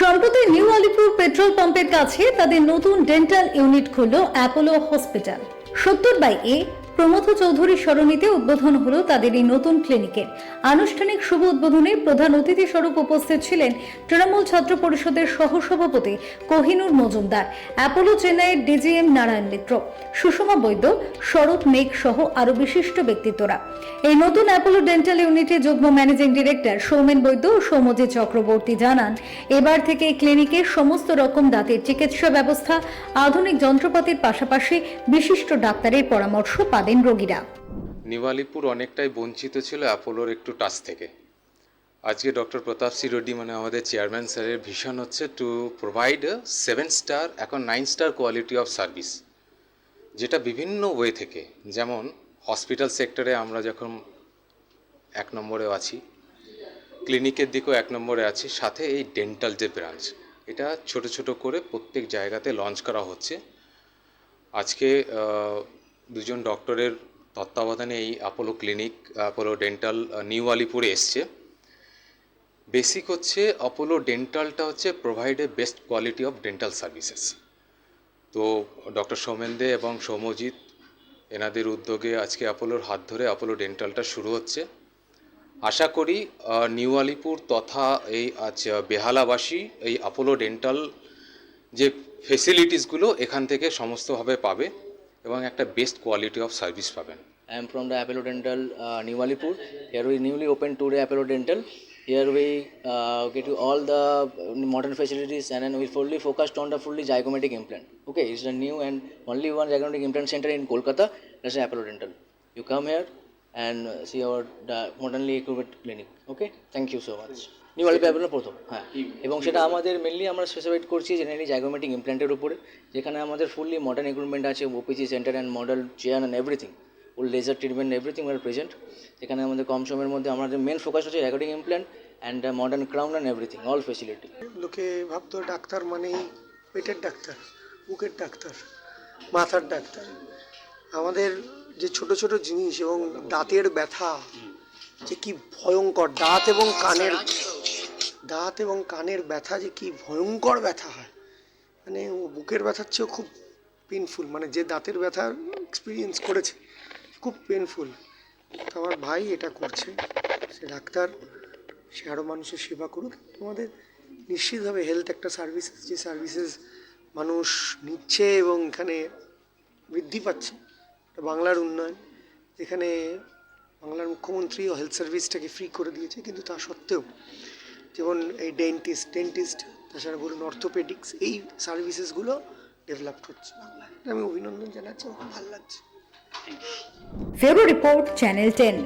সম্প্রতি new Alipur petrol পাম্পের কাছে তাদের নতুন ডেন্টাল ইউনিট খুলল অ্যাপোলো হসপিটাল। সত্তর বাই এ প্রমথ চৌধুরীর সরণিতে উদ্বোধন হলো তাদের এই নতুন ক্লিনিকের আনুষ্ঠানিক শুভ উদ্বোধনে প্রধান অতিথি স্বরূপ উপস্থিত ছিলেন তৃণমূল ছাত্র পরিষদের সহসভাপতি কোহিনুর মজুমদার, অ্যাপোলো চেন্নাইয়ের ডিজিএম নারায়ণ মিত্র, সুষমা বৈদ্য শরৎ মেঘ সহ আরও বিশিষ্ট ব্যক্তিত্বরা। এই নতুন অ্যাপোলো ডেন্টাল ইউনিটে যুগ্ম ম্যানেজিং ডিরেক্টর সৌমেন বৈদ্য ও সৌমজিৎ চক্রবর্তী জানান, এবার থেকে এই ক্লিনিকে সমস্ত রকম দাঁতের চিকিৎসা ব্যবস্থা, আধুনিক যন্ত্রপাতির পাশাপাশি বিশিষ্ট ডাক্তারের পরামর্শ পাবেন রোগীরা। নিউ অনেকটাই বঞ্চিত ছিল অ্যাপোলোর একটু টাচ থেকে। আজকে ডক্টর প্রতাপ সি রেড্ডি মানে আমাদের চেয়ারম্যান স্যারের ভিশন হচ্ছে টু প্রোভাইড সেভেন স্টার এখন nine star quality of service যেটা বিভিন্ন ওয়ে থেকে, যেমন হসপিটাল সেক্টরে আমরা যখন এক নম্বরে আছি ক্লিনিকের দিকেও এক নম্বরে আছি, সাথে এই ডেন্টাল যে ব্রাঞ্চ এটা ছোট ছোট করে প্রত্যেক জায়গাতে লঞ্চ করা হচ্ছে। আজকে দুজন ডক্টরের তত্ত্বাবধানে এই Apollo clinic Apollo dental new আলিপুরে এসছে। বেসিক হচ্ছে অপোলো ডেন্টালটা হচ্ছে provide a best quality of dental services তো ডক্টর সৌমেন দে এবং সৌমজিৎ এনাদের উদ্যোগে আজকে অ্যাপোলোর হাত ধরে অ্যাপোলো ডেন্টালটা শুরু হচ্ছে। আশা করি নিউ আলিপুর তথা এই আজ বেহালাবাসী এই অ্যাপোলো ডেন্টাল যে ফেসিলিটিসগুলো এখান থেকে সমস্তভাবে পাবে। এবং একটা বেস্ট কোয়ালিটি অফ সার্ভিস পাবেন I am from the Apollo Dental uh, New Alipur. Here we newly opened today Apollo Dental. Here we uh, get you all the uh, modern facilities and then we fully focused on the fully zygomatic implant. Okay, it's the new and only one zygomatic implant center in Kolkata. That's Apollo Dental. You come here and uh, see our modernly equipped clinic. Okay, thank you so much. New Alipur Apollo প্রথম হ্যাঁ। এবং সেটা আমাদের mainly আমরা specified করছি generally zygomatic ইমপ্ল্যান্টের উপরে যেখানে আমাদের ফুললি মডার্ন ইকুইপমেন্ট আছে OPG centre and model chair and everything full laser treatment everything R present এখানে আমাদের কম সময়ের মধ্যে আমাদের মেন ফোকাস হচ্ছে zygotic implant and modern crown and everything all facility লোকে ভাবতো ডাক্তার মানেই পেটের ডাক্তার বুকের ডাক্তার মাথার ডাক্তার। আমাদের যে ছোট ছোট জিনিস এবং দাঁতের ব্যথা যে কি ভয়ঙ্কর দাঁত এবং কানের দাঁত এবং কানের ব্যথা যে কি ভয়ঙ্কর ব্যথা হয়। মানে ও বুকের ব্যথার চেয়েও খুব পেনফুল মানে যে দাঁতের ব্যথা এক্সপিরিয়েন্স করেছে, খুব পেনফুল তো আমার ভাই এটা করছে, সে ডাক্তার, সে আরও মানুষের সেবা করুক। আমাদের নিশ্চিতভাবে হেলথ একটা সার্ভিসেস যে সার্ভিসেস মানুষ নিচ্ছে এবং এখানে বৃদ্ধি পাচ্ছে। বাংলার উন্নয়ন, যেখানে বাংলার মুখ্যমন্ত্রীও হেলথ সার্ভিসটাকে ফ্রি করে দিয়েছে, কিন্তু তা সত্ত্বেও যেমন এই ডেন্টিস্ট ডেন্টিস্ট তাছাড়া বলুন অর্থোপেডিক্স এই সার্ভিসেসগুলো ডেভেলপ হচ্ছে বাংলায়। আমি অভিনন্দন জানাচ্ছি, আমার ভালো লাগছে। ফেরো রিপোর্ট চ্যানেল টেন